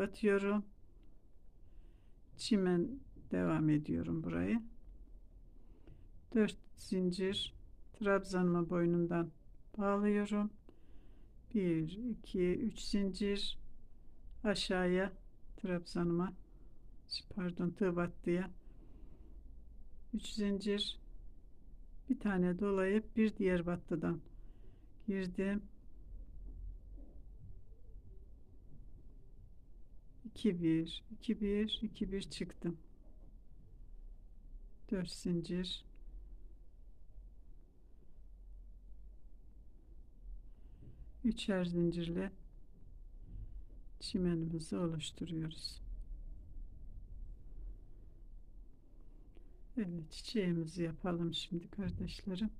batıyorum. Çimen devam ediyorum burayı. 4 zincir trabzanımı boynundan bağlıyorum. 1 2 3 zincir aşağıya trabzanıma pardon tığ battıya 3 zincir bir tane dolayıp bir diğer battıdan girdim 2 1 2 1 2 1 çıktım 4 zincir üçer zincirle çimenimizi oluşturuyoruz. Evet çiçeğimizi yapalım şimdi kardeşlerim.